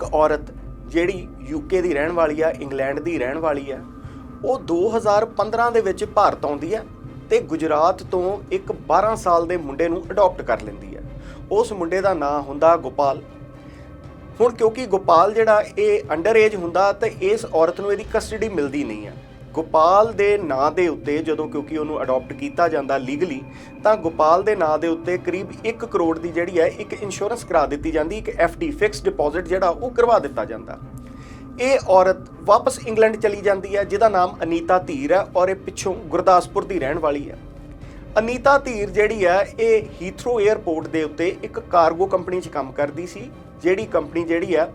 ਇੱਕ ਔਰਤ ਜਿਹੜੀ ਯੂਕੇ ਦੀ ਰਹਿਣ ਵਾਲੀ ਆ, ਇੰਗਲੈਂਡ ਦੀ ਰਹਿਣ ਵਾਲੀ ਆ, ਉਹ 2015 ਦੇ ਵਿੱਚ ਭਾਰਤ ਆਉਂਦੀ ਆ ਤੇ ਗੁਜਰਾਤ ਤੋਂ ਇੱਕ 12 ਸਾਲ ਦੇ ਮੁੰਡੇ ਨੂੰ ਅਡਾਪਟ ਕਰ ਲੈਂਦੀ ਆ। ਉਸ ਮੁੰਡੇ ਦਾ ਨਾਂ ਹੁੰਦਾ ਗੋਪਾਲ। ਹੁਣ ਕਿਉਂਕਿ ਗੋਪਾਲ ਜਿਹੜਾ ਇਹ ਅੰਡਰ ਏਜ ਹੁੰਦਾ ਤੇ ਇਸ ਔਰਤ ਨੂੰ ਇਹਦੀ ਕਸਟਡੀ ਮਿਲਦੀ ਨਹੀਂ ਆ। ਗੋਪਾਲ ਦੇ ਨਾਂ ਦੇ ਉੱਤੇ ਜਦੋਂ ਕਿਉਂਕਿ ਉਹਨੂੰ ਅਡਾਪਟ ਕੀਤਾ ਜਾਂਦਾ ਲੀਗਲੀ ਤਾਂ ਗੋਪਾਲ ਦੇ ਨਾਂ ਦੇ ਉੱਤੇ ਕਰੀਬ 1 ਕਰੋੜ ਦੀ ਜਿਹੜੀ ਹੈ ਇੱਕ ਇੰਸ਼ੋਰੈਂਸ ਕਰਾ ਦਿੱਤੀ ਜਾਂਦੀ, ਇੱਕ ਡੀ ਫਿਕਸ ਡਿਪੋਜ਼ਿਟ ਜਿਹੜਾ ਉਹ ਕਰਵਾ ਦਿੱਤਾ ਜਾਂਦਾ। ਇਹ ਔਰਤ ਵਾਪਸ ਇੰਗਲੈਂਡ ਚਲੀ ਜਾਂਦੀ ਹੈ, ਜਿਹਦਾ ਨਾਮ ਅਨੀਤਾ ਧੀਰ ਹੈ ਔਰ ਇਹ ਪਿੱਛੋਂ ਗੁਰਦਾਸਪੁਰ ਦੀ ਰਹਿਣ ਵਾਲੀ ਹੈ। ਅਨੀਤਾ ਧੀਰ ਜਿਹੜੀ ਹੈ, ਇਹ ਹੀਥਰੋ 에ਅਰਪੋਰਟ ਦੇ ਉੱਤੇ ਇੱਕ ਕਾਰਗੋ ਕੰਪਨੀ 'ਚ ਕੰਮ ਕਰਦੀ ਸੀ, ਜਿਹੜੀ ਕੰਪਨੀ ਜਿਹੜੀ ਹੈ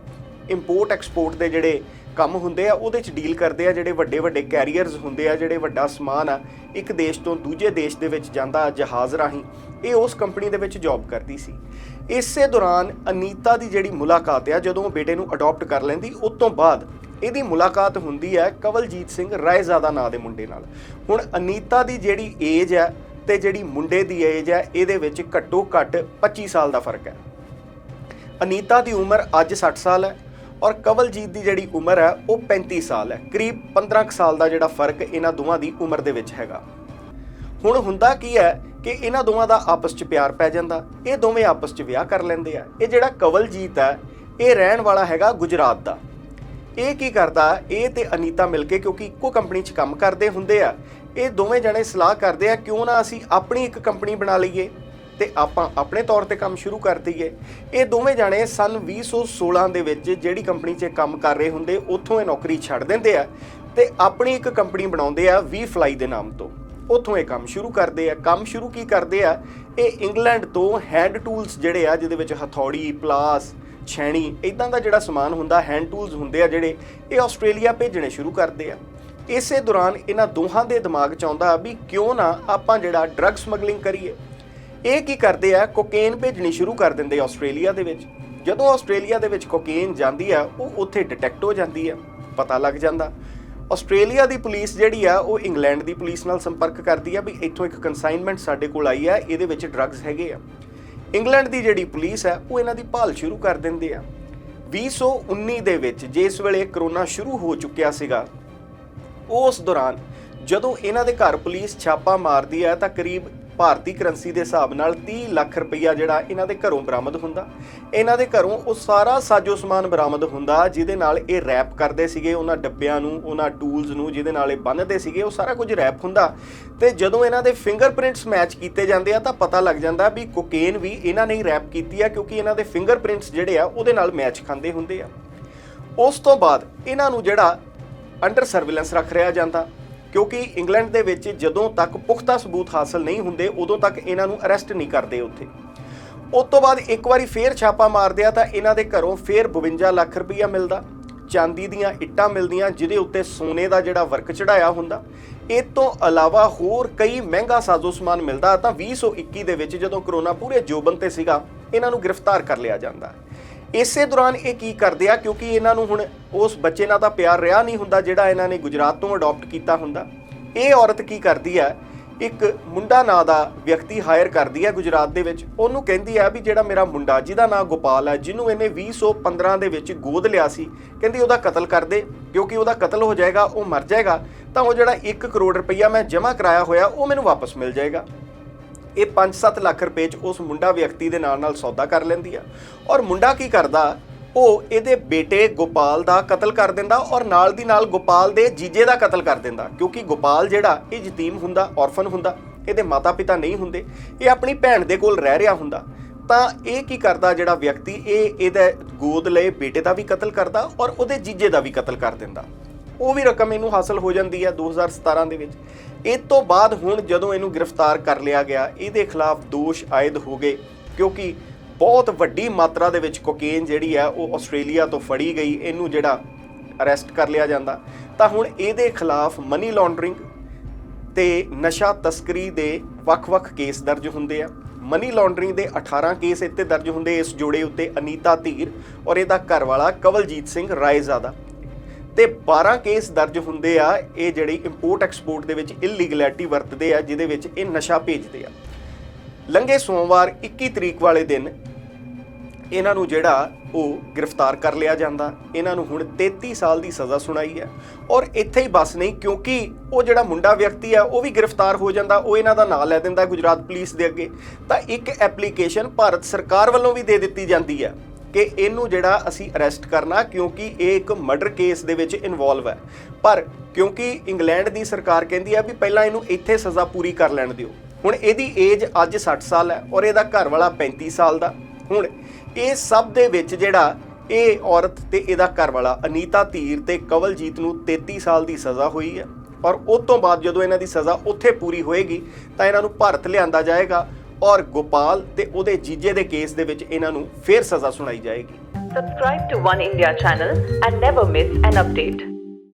ਇੰਪੋਰਟ ਐਕਸਪੋਰਟ ਦੇ ਜਿਹੜੇ ਕੰਮ ਹੁੰਦੇ ਆ, ਉਹਦੇ 'ਚ ਡੀਲ ਕਰਦੇ ਆ, ਜਿਹੜੇ ਵੱਡੇ ਵੱਡੇ ਕੈਰੀਅਰਸ ਹੁੰਦੇ ਆ, ਜਿਹੜੇ ਵੱਡਾ ਸਮਾਨ ਆ, ਇੱਕ ਦੇਸ਼ ਤੋਂ ਦੂਜੇ ਦੇਸ਼ ਦੇ ਵਿੱਚ ਜਾਂਦਾ ਜਹਾਜ਼ ਰਾਹੀਂ, ਇਹ ਉਸ ਕੰਪਨੀ ਦੇ ਵਿੱਚ ਜੌਬ ਕਰਦੀ ਸੀ। ਇਸੇ ਦੌਰਾਨ ਅਨੀਤਾ ਦੀ ਜਿਹੜੀ ਮੁਲਾਕਾਤ ਆ, ਜਦੋਂ ਉਹ ਬੇਟੇ ਨੂੰ ਅਡਾਪਟ ਕਰ ਲੈਂਦੀ, ਉਸ ਤੋਂ ਬਾਅਦ ਇਹਦੀ ਮੁਲਾਕਾਤ ਹੁੰਦੀ ਹੈ ਕਵਲਜੀਤ ਸਿੰਘ ਰਾਏਜ਼ਾਦਾ ਨਾਂ ਦੇ ਮੁੰਡੇ ਨਾਲ। ਹੁਣ ਅਨੀਤਾ ਦੀ ਜਿਹੜੀ ਏਜ ਹੈ ਤੇ ਜਿਹੜੀ ਮੁੰਡੇ ਦੀ ਏਜ ਹੈ ਇਹਦੇ ਵਿੱਚ ਘੱਟੋ ਘੱਟ 25 ਸਾਲ ਦਾ ਫ਼ਰਕ ਹੈ। ਅਨੀਤਾ ਦੀ ਉਮਰ ਅੱਜ 60 ਸਾਲ ਹੈ ਔਰ ਕਵਲਜੀਤ ਦੀ ਜਿਹੜੀ ਉਮਰ ਹੈ, ਉਹ 35 ਸਾਲ ਹੈ। ਕਰੀਬ 15 ਕੁ ਸਾਲ ਦਾ ਜਿਹੜਾ ਫ਼ਰਕ ਇਹਨਾਂ ਦੋਵਾਂ ਦੀ ਉਮਰ ਦੇ ਵਿੱਚ ਹੈਗਾ। ਹੁਣ ਹੁੰਦਾ ਕੀ ਹੈ ਕਿ ਇਹਨਾਂ ਦੋਵਾਂ ਦਾ ਆਪਸ 'ਚ ਪਿਆਰ ਪੈ ਜਾਂਦਾ। ਇਹ ਦੋਵੇਂ ਆਪਸ 'ਚ ਵਿਆਹ ਕਰ ਲੈਂਦੇ ਆ। ਇਹ ਜਿਹੜਾ ਕਵਲਜੀਤ ਹੈ, ਇਹ ਰਹਿਣ ਵਾਲਾ ਹੈਗਾ ਗੁਜਰਾਤ ਦਾ। ਇਹ ਕੀ ਕਰਦਾ? ਇਹ ਤੇ ਅਨੀਤਾ ਮਿਲ ਕੇ, ਕਿਉਂਕਿ ਇੱਕੋ ਕੰਪਨੀ 'ਚ ਕੰਮ ਕਰਦੇ ਹੁੰਦੇ ਆ। ਇਹ ਦੋਵੇਂ ਜਣੇ ਸਲਾਹ ਕਰਦੇ ਆ, ਕਿਉਂ ਨਾ ਅਸੀਂ ਆਪਣੀ ਇੱਕ ਕੰਪਨੀ ਬਣਾ ਲਈਏ? ਤੇ ਆਪਾਂ ਆਪਣੇ ਤੌਰ ਤੇ ਕੰਮ ਸ਼ੁਰੂ ਕਰ ਦਈਏ। ਇਹ ਦੋਵੇਂ ਜਣੇ ਸਨ 2016 ਦੇ ਵਿੱਚ ਜਿਹੜੀ ਕੰਪਨੀ 'ਚ ਕੰਮ ਕਰ ਰਹੇ ਹੁੰਦੇ, ਉੱਥੋਂ ਇਹ ਨੌਕਰੀ ਛੱਡ ਦਿੰਦੇ ਆ ਤੇ ਆਪਣੀ ਇੱਕ ਕੰਪਨੀ ਬਣਾਉਂਦੇ ਆ ਵੀ ਫਲਾਈ ਦੇ ਨਾਮ ਤੋਂ। ਉੱਥੋਂ ਇਹ ਕੰਮ ਸ਼ੁਰੂ ਕਰਦੇ ਆ। ਕੰਮ ਸ਼ੁਰੂ ਕੀ ਕਰਦੇ ਆ? ਇਹ ਇੰਗਲੈਂਡ ਤੋਂ ਹੈਂਡ ਟੂਲਸ ਜਿਹੜੇ ਆ, ਜਿਹਦੇ ਵਿੱਚ ਹਥੌੜੀ, ਪਲਾਸ, ਛੈਣੀ ਇਦਾਂ ਦਾ ਜਿਹੜਾ ਸਮਾਨ ਹੁੰਦਾ, ਹੈਂਡ ਟੂਲਸ ਹੁੰਦੇ ਆ ਜਿਹੜੇ, ਇਹ ਆਸਟ੍ਰੇਲੀਆ ਭੇਜਣੇ ਸ਼ੁਰੂ ਕਰਦੇ ਆ। ਇਸੇ ਦੌਰਾਨ ਇਹਨਾਂ ਦੋਹਾਂ ਦੇ ਦਿਮਾਗ 'ਚ ਆਉਂਦਾ ਵੀ ਕਿਉਂ ਨਾ ਆਪਾਂ ਜਿਹੜਾ ਡਰੱਗ ਸਮਗਲਿੰਗ ਕਰੀਏ। ਇਹ ਕੀ ਕਰਦੇ ਆ? ਕੋਕੇਨ ਭੇਜਣੀ ਸ਼ੁਰੂ ਕਰ ਦਿੰਦੇ ਆਸਟ੍ਰੇਲੀਆ ਦੇ ਵਿੱਚ। ਜਦੋਂ ਆਸਟ੍ਰੇਲੀਆ ਦੇ ਵਿੱਚ ਕੋਕੇਨ ਜਾਂਦੀ ਆ, ਉਹ ਉੱਥੇ ਡਿਟੈਕਟ ਹੋ ਜਾਂਦੀ ਆ। ਪਤਾ ਲੱਗ ਜਾਂਦਾ। ਆਸਟ੍ਰੇਲੀਆ ਦੀ ਪੁਲਿਸ ਜਿਹੜੀ ਆ, ਉਹ ਇੰਗਲੈਂਡ ਦੀ ਪੁਲਿਸ ਨਾਲ ਸੰਪਰਕ ਕਰਦੀ ਆ ਵੀ ਇੱਥੋਂ ਇੱਕ ਕਨਸਾਈਨਮੈਂਟ ਸਾਡੇ ਕੋਲ ਆਈ ਆ, ਇਹਦੇ ਵਿੱਚ ਡਰੱਗਸ ਹੈਗੇ ਆ। ਇੰਗਲੈਂਡ ਦੀ ਜਿਹੜੀ ਪੁਲਿਸ ਹੈ ਉਹ ਇਹਨਾਂ ਦੀ ਭਾਲ ਸ਼ੁਰੂ ਕਰ ਦਿੰਦੇ ਆ। 2019 ਦੇ ਵਿੱਚ, ਜਿਸ ਵੇਲੇ ਕਰੋਨਾ ਸ਼ੁਰੂ ਹੋ ਚੁੱਕਿਆ ਸੀਗਾ, ਉਸ ਦੌਰਾਨ ਜਦੋਂ ਇਹਨਾਂ ਦੇ ਘਰ ਪੁਲਿਸ ਛਾਪਾ ਮਾਰਦੀ ਹੈ ਤਾਂ ਕਰੀਬ ਭਾਰਤੀ ਕਰੰਸੀ ਦੇ ਹਿਸਾਬ ਨਾਲ 30 ਲੱਖ ਰੁਪਈਆ ਜਿਹੜਾ ਇਹਨਾਂ ਦੇ ਘਰੋਂ ਬਰਾਮਦ ਹੁੰਦਾ। ਇਹਨਾਂ ਦੇ ਘਰੋਂ ਉਹ ਸਾਰਾ ਸਾਜੋ ਸਮਾਨ ਬਰਾਮਦ ਹੁੰਦਾ, ਜਿਹਦੇ ਨਾਲ ਇਹ ਰੈਪ ਕਰਦੇ ਸੀਗੇ, ਉਹਨਾਂ ਡੱਬਿਆਂ ਨੂੰ, ਉਹਨਾਂ ਟੂਲਸ ਨੂੰ, ਜਿਹਦੇ ਨਾਲ ਇਹ ਬੰਨ੍ਹਦੇ ਸੀਗੇ, ਉਹ ਸਾਰਾ ਕੁਝ ਰੈਪ ਹੁੰਦਾ। ਤੇ ਜਦੋਂ ਇਹਨਾਂ ਦੇ ਫਿੰਗਰਪ੍ਰਿੰਟਸ ਮੈਚ ਕੀਤੇ ਜਾਂਦੇ ਆ, ਤਾਂ ਪਤਾ ਲੱਗ ਜਾਂਦਾ ਵੀ ਕੋਕੇਨ ਵੀ ਇਹਨਾਂ ਨੇ ਹੀ ਰੈਪ ਕੀਤੀ ਆ, ਕਿਉਂਕਿ ਇਹਨਾਂ ਦੇ ਫਿੰਗਰਪ੍ਰਿੰਟਸ ਜਿਹੜੇ ਆ, ਉਹਦੇ ਨਾਲ ਮੈਚ ਖਾਂਦੇ ਹੁੰਦੇ ਆ। ਉਸ ਤੋਂ ਬਾਅਦ ਇਹਨਾਂ ਨੂੰ ਜਿਹੜਾ ਅੰਡਰ ਸਰਵੇਲੈਂਸ ਰੱਖ ਰਿਹਾ ਜਾਂਦਾ। ਕਿਉਂਕਿ ਇੰਗਲੈਂਡ ਦੇ ਵਿੱਚ ਜਦੋਂ ਤੱਕ ਪੁਖਤਾ ਸਬੂਤ ਹਾਸਲ ਨਹੀਂ ਹੁੰਦੇ, ਉਦੋਂ ਤੱਕ ਇਹਨਾਂ ਨੂੰ ਅਰੈਸਟ ਨਹੀਂ ਕਰਦੇ ਉੱਥੇ। ਉਸ ਤੋਂ ਬਾਅਦ ਇੱਕ ਵਾਰੀ ਫੇਰ ਛਾਪਾ ਮਾਰਦੇ ਆ ਤਾਂ ਇਹਨਾਂ ਦੇ ਘਰੋਂ ਫੇਰ 52 ਲੱਖ ਰੁਪਈਆ ਮਿਲਦਾ। ਚਾਂਦੀ ਦੀਆਂ ਇੱਟਾਂ ਮਿਲਦੀਆਂ, ਜਿਹਦੇ ਉੱਤੇ ਸੋਨੇ ਦਾ ਜਿਹੜਾ ਵਰਕ ਚੜਾਇਆ ਹੁੰਦਾ। ਇਹ ਤੋਂ ਇਲਾਵਾ ਹੋਰ ਕਈ ਮਹਿੰਗਾ ਸਾਜ਼ੋ ਸਮਾਨ ਮਿਲਦਾ ਤਾਂ 2021 ਦੇ ਵਿੱਚ ਜਦੋਂ ਕਰੋਨਾ ਪੂਰੇ ਜੋਬਨ ਤੇ ਸੀਗਾ, ਇਹਨਾਂ ਨੂੰ ਗ੍ਰਿਫਤਾਰ ਕਰ ਲਿਆ ਜਾਂਦਾ। ਇਸੇ ਦੌਰਾਨ ਇਹ ਕੀ ਕਰਦੇ ਆ, ਕਿਉਂਕਿ ਇਹਨਾਂ ਨੂੰ ਹੁਣ ਉਸ ਬੱਚੇ ਨਾਲ ਤਾਂ ਪਿਆਰ ਰਿਹਾ ਨਹੀਂ ਹੁੰਦਾ ਜਿਹੜਾ ਇਹਨਾਂ ਨੇ ਗੁਜਰਾਤ ਤੋਂ ਅਡਾਪਟ ਕੀਤਾ ਹੁੰਦਾ। ਇਹ ਔਰਤ ਕੀ ਕਰਦੀ ਆ, ਇੱਕ ਮੁੰਡਾ ਨਾਂ ਦਾ ਵਿਅਕਤੀ ਹਾਇਰ ਕਰਦੀ ਹੈ ਗੁਜਰਾਤ ਦੇ ਵਿੱਚ। ਉਹਨੂੰ ਕਹਿੰਦੀ ਆ ਵੀ ਜਿਹੜਾ ਮੇਰਾ ਮੁੰਡਾ, ਜਿਹਦਾ ਨਾਂ ਗੋਪਾਲ ਹੈ ਜਿਹਨੂੰ ਇਹਨੇ 2015 ਦੇ ਵਿੱਚ ਗੋਦ ਲਿਆ ਸੀ, ਕਹਿੰਦੀ ਉਹਦਾ ਕਤਲ ਕਰ ਦੇ, ਕਿਉਂਕਿ ਉਹਦਾ ਕਤਲ ਹੋ ਜਾਏਗਾ, ਉਹ ਮਰ ਜਾਏਗਾ, ਤਾਂ ਉਹ ਜਿਹੜਾ 1 ਕਰੋੜ ਰੁਪਈਆ ਮੈਂ ਜਮ੍ਹਾਂ ਕਰਾਇਆ ਹੋਇਆ, ਉਹ ਮੈਨੂੰ ਵਾਪਸ ਮਿਲ ਜਾਏਗਾ। ਇਹ 5-7 ਲੱਖ ਰੁਪਏ ਚ ਉਸ ਮੁੰਡਾ ਵਿਅਕਤੀ ਦੇ ਨਾਲ ਨਾਲ ਸੌਦਾ ਕਰ ਲੈਂਦੀ ਆ। ਔਰ ਮੁੰਡਾ ਕੀ ਕਰਦਾ, ਉਹ ਇਹਦੇ ਬੇਟੇ ਗੋਪਾਲ ਦਾ ਕਤਲ ਕਰ ਦਿੰਦਾ ਔਰ ਨਾਲ ਦੀ ਨਾਲ ਗੋਪਾਲ ਦੇ ਜੀਜੇ ਦਾ ਕਤਲ ਕਰ ਦਿੰਦਾ, ਕਿਉਂਕਿ ਗੋਪਾਲ ਜਿਹੜਾ ਇਹ ਯਤੀਮ ਹੁੰਦਾ ਔਰਫਨ ਹੁੰਦਾ, ਇਹਦੇ ਮਾਤਾ-ਪਿਤਾ ਨਹੀਂ ਹੁੰਦੇ, ਇਹ ਆਪਣੀ ਭੈਣ ਦੇ ਕੋਲ ਰਹਿ ਰਿਹਾ ਹੁੰਦਾ। ਤਾਂ ਇਹ ਕੀ ਕਰਦਾ ਜਿਹੜਾ ਵਿਅਕਤੀ, ਇਹ ਇਹਦਾ ਗੋਦ ਲਏ ਬੇਟੇ ਦਾ ਵੀ ਕਤਲ ਕਰਦਾ ਔਰ ਉਹਦੇ ਜੀਜੇ ਦਾ ਵੀ ਕਤਲ ਕਰ ਦਿੰਦਾ। ਉਹ ਵੀ ਰਕਮ ਇਹਨੂੰ ਹਾਸਲ ਹੋ ਜਾਂਦੀ ਹੈ 2017 ਦੇ ਵਿੱਚ। ਇਸ ਤੋਂ ਬਾਅਦ ਹੁਣ ਜਦੋਂ ਇਹਨੂੰ ਗ੍ਰਿਫਤਾਰ ਕਰ ਲਿਆ ਗਿਆ, ਇਹਦੇ ਖਿਲਾਫ ਦੋਸ਼ ਆਇਦ ਹੋ ਗਏ ਕਿਉਂਕਿ ਬਹੁਤ ਵੱਡੀ ਮਾਤਰਾ ਦੇ ਵਿੱਚ ਕੋਕੇਨ ਜਿਹੜੀ ਹੈ ਉਹ ਆਸਟ੍ਰੇਲੀਆ ਤੋਂ ਫੜੀ ਗਈ, ਇਹਨੂੰ ਜਿਹੜਾ ਅਰੈਸਟ ਕਰ ਲਿਆ ਜਾਂਦਾ। ਤਾਂ ਹੁਣ ਇਹਦੇ ਖਿਲਾਫ ਮਨੀ ਲਾਂਡਰਿੰਗ ਤੇ ਨਸ਼ਾ ਤਸਕਰੀ ਦੇ ਵੱਖ-ਵੱਖ ਕੇਸ ਦਰਜ ਹੁੰਦੇ ਆ। ਮਨੀ ਲਾਂਡਰਿੰਗ ਦੇ 18 ਕੇਸ ਇੱਥੇ ਦਰਜ ਹੁੰਦੇ, ਇਸ ਜੋੜੇ ਉੱਤੇ ਅਨੀਤਾ ਧੀਰ ਔਰ ਇਹਦਾ ਘਰ ਵਾਲਾ ਕਵਲਜੀਤ ਸਿੰਘ ਰਾਏਜ਼ਾਦਾ। ਤੇ 12 ਕੇਸ ਦਰਜ ਹੁੰਦੇ ਆ, ਇਹ ਜਿਹੜੀ ਇੰਪੋਰਟ ਐਕਸਪੋਰਟ ਦੇ ਵਿੱਚ ਇਲੀਗੈਲਿਟੀ ਵਰਤਦੇ ਆ, ਜਿਹਦੇ ਵਿੱਚ ਇਹ ਨਸ਼ਾ ਭੇਜਦੇ ਆ। ਲੰਘੇ ਸੋਮਵਾਰ 21 ਤਰੀਕ ਵਾਲੇ ਦਿਨ ਇਹਨਾਂ ਨੂੰ ਜਿਹੜਾ ਉਹ ਗ੍ਰਿਫਤਾਰ ਕਰ ਲਿਆ ਜਾਂਦਾ। ਇਹਨਾਂ ਨੂੰ ਹੁਣ 33 ਸਾਲ ਦੀ ਸਜ਼ਾ ਸੁਣਾਈ ਹੈ। ਔਰ ਇੱਥੇ ਹੀ ਬਸ ਨਹੀਂ, ਕਿਉਂਕਿ ਉਹ ਜਿਹੜਾ ਮੁੰਡਾ ਵਿਅਕਤੀ ਹੈ ਉਹ ਵੀ ਗ੍ਰਿਫਤਾਰ ਹੋ ਜਾਂਦਾ, ਉਹ ਇਹਨਾਂ ਦਾ ਨਾਂ ਲੈ ਦਿੰਦਾ ਗੁਜਰਾਤ ਪੁਲਿਸ ਦੇ ਅੱਗੇ। ਤਾਂ ਇੱਕ ਐਪਲੀਕੇਸ਼ਨ ਭਾਰਤ ਸਰਕਾਰ ਵੱਲੋਂ ਵੀ ਦੇ ਦਿੱਤੀ ਜਾਂਦੀ ਹੈ। ਕਿ ਇਹਨੂੰ ਜਿਹੜਾ ਅਸੀਂ ਅਰੈਸਟ ਕਰਨਾ ਕਿਉਂਕਿ ਇਹ ਇੱਕ ਮਰਡਰ ਕੇਸ ਦੇ ਵਿੱਚ ਇਨਵੋਲਵ ਹੈ। ਪਰ ਕਿਉਂਕਿ ਇੰਗਲੈਂਡ ਦੀ ਸਰਕਾਰ ਕਹਿੰਦੀ ਹੈ ਵੀ ਪਹਿਲਾਂ ਇਹਨੂੰ ਇੱਥੇ ਸਜ਼ਾ ਪੂਰੀ ਕਰ ਲੈਣ ਦਿਓ। ਹੁਣ ਇਹਦੀ ਏਜ ਅੱਜ 60 ਸਾਲ ਹੈ ਔਰ ਇਹਦਾ ਘਰ ਵਾਲਾ 35 ਸਾਲ ਦਾ। ਹੁਣ ਇਹ ਸਭ ਦੇ ਵਿੱਚ ਜਿਹੜਾ ਇਹ ਔਰਤ ਤੇ ਇਹਦਾ ਘਰ ਵਾਲਾ ਅਨੀਤਾ ਧੀਰ ਤੇ ਕਵਲਜੀਤ ਨੂੰ 33 ਸਾਲ ਦੀ ਸਜ਼ਾ ਹੋਈ ਹੈ। ਔਰ ਉਸ ਤੋਂ ਬਾਅਦ ਜਦੋਂ ਇਹਨਾਂ ਦੀ ਸਜ਼ਾ ਉੱਥੇ ਪੂਰੀ ਹੋਏਗੀ ਤਾਂ ਇਹਨਾਂ ਨੂੰ ਭਾਰਤ ਲਿਆਂਦਾ ਜਾਏਗਾ। ਔਰ ਗੋਪਾਲ ਤੇ ਉਹਦੇ ਜੀਜੇ ਦੇ ਕੇਸ ਦੇ ਵਿੱਚ ਇਹਨਾਂ ਨੂੰ ਫੇਰ ਸਜ਼ਾ ਸੁਣਾਈ ਜਾਏਗੀ subscribe to 1 India channel and never miss an update